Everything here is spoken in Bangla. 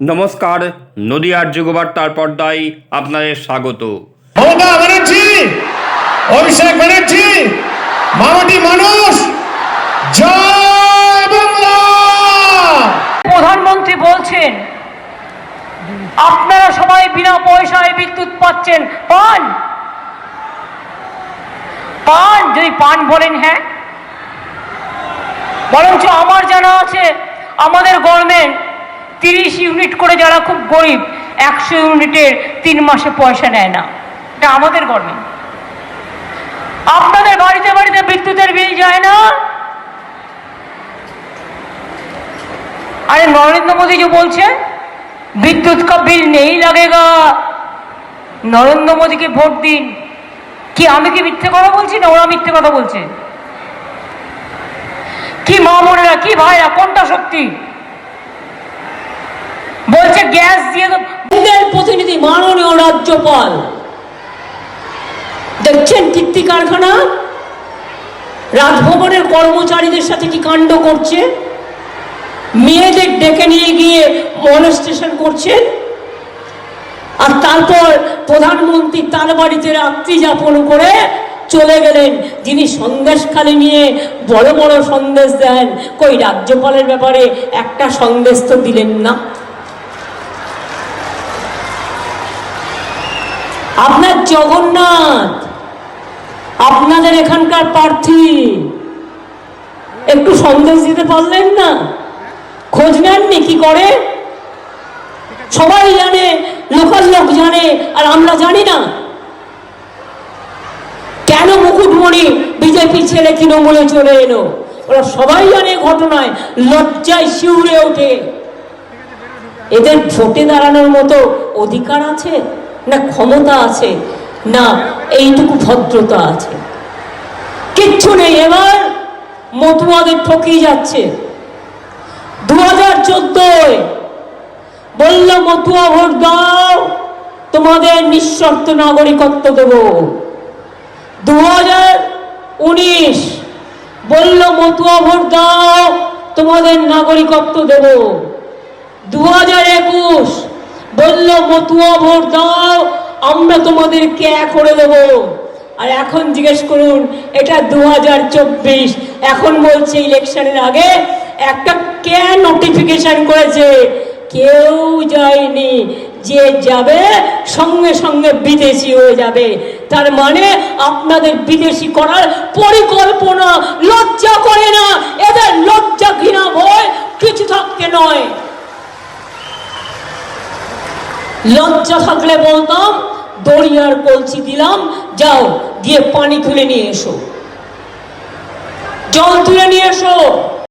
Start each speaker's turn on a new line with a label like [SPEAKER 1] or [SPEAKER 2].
[SPEAKER 1] নমস্কার নদিয়ার যুগবার্তার পর্দায় আপনাদের স্বাগত।
[SPEAKER 2] মমতা ব্যানার্জি অভিষেক ব্যানার্জি মামাটি মানুষ জয় বাংলা!
[SPEAKER 3] প্রধানমন্ত্রী বলছেন আপনারা সবাই বিনা পয়সায় বিদ্যুৎ পাচ্ছেন পান? পান যদি পান বলেন হ্যাঁ? বরঞ্চ আমার জানা আছে আমাদের গভর্নমেন্ট তিরিশ ইউনিট করে যারা খুব গরিব, একশো ইউনিটের তিন মাসে পয়সা নেয় না। এটা আমাদের গভর্নমেন্ট আপনাদের বাড়িতে বাড়িতে বিদ্যুতের বিল যায় না? আরে নরেন্দ্র মোদী যে বলছে, বিদ্যুৎ কা বিল নেই লাগেগা। নরেন্দ্র মোদীকে ভোট দিন। কি আমি কি মিথ্যে কথা বলছি না ওরা মিথ্যে কথা বলছে? কি মা মনেরা কি ভাইরা, কোনটা সত্যি? গ্যাস দিয়ে
[SPEAKER 4] প্রতিনিধি মাননীয় রাজ্যপাল। দেখছেন কীর্তি কারখানা? রাজভবনের কর্মচারীদের সাথে কি কাণ্ড করছে? মেয়েদের ডেকে নিয়ে গিয়ে মনস্টেশন করছেন আর তারপর প্রধানমন্ত্রী তার বাড়িতে রাত্রি যাপন করে চলে গেলেন। যিনি সন্দেশখালি নিয়ে বড় বড় সন্দেশ দেন। কই রাজ্যপালের ব্যাপারে একটা সন্দেশ তো দিলেন না। আপনার জগন্নাথ, আপনাদের এখানকার প্রার্থী। একটু সন্দেশ দিতে পারলেন না? খোঁজ নেননি? কি করে? সবাই জানে, লোকাল লোক জানে, আর আমরা জানি না। কেন মুকুটমণি বিজেপি ছেড়ে তৃণমূলে চলে এলো? ওরা সবাই জানে ঘটনায়, লজ্জায় শিউরে ওঠে। এদের ভোটে দাঁড়ানোর মতো অধিকার আছে? না ক্ষমতা আছে, না এইটুকু ভদ্রতা আছে। কিচ্ছু নেই, এবার মতুয়াদের ঠকিয়ে যাচ্ছে। দু হাজার চোদ্দোয় বলল, মতুয়া ভোট দাও, তোমাদের নিঃশর্ত নাগরিকত্ব দেব। দু হাজার উনিশ বলল, মতুয়া ভোট দাও, তোমাদের নাগরিকত্ব দেব। দু হাজার একুশ বলল, মতুয়া ভোট দাও, আমরা তোমাদেরকে এক করে দেব। আর এখন জিজ্ঞেস করুন, এটা দু হাজার চব্বিশ, এখন বলছে ইলেকশনের আগে একটা কে নোটিফিকেশন করেছে? কেউ যায়নি। যে যাবে, সঙ্গে সঙ্গে বিদেশি হয়ে যাবে। তার মানে আপনাদের বিদেশি করার পরিকল্পনা লজ্জা করে না। এদের লজ্জা ঘৃণা ভয় কিছু থাকতে নয়। লজ্জা থাকলে বলতাম, দড়িয়ার কলসি দিলাম, যাও, দিয়ে পানি তুলে নিয়ে এসো। জল তুলে নিয়ে এসো।